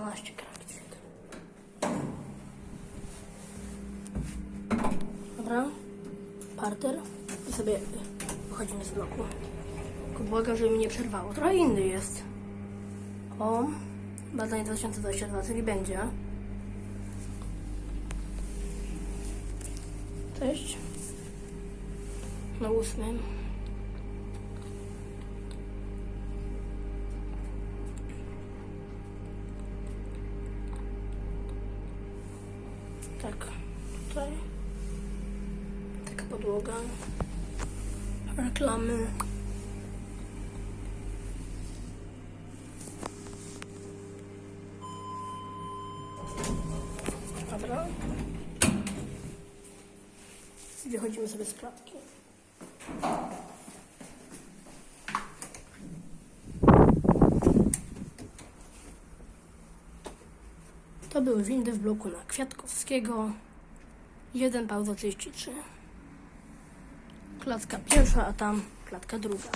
12 kratki. Dobra. Parter. I sobie wychodzimy z bloku. Tylko błagam, żeby mi nie przerwało. Trochę inny jest. O. Badanie 2022, czyli będzie. Cześć. Na ósmym. Tak, tutaj. Taka podłoga. Reklamy. Dobra. Wychodzimy sobie z klatki. To były windy w bloku na Kwiatkowskiego. 1 pauza 33. Klatka pierwsza, a tam klatka druga.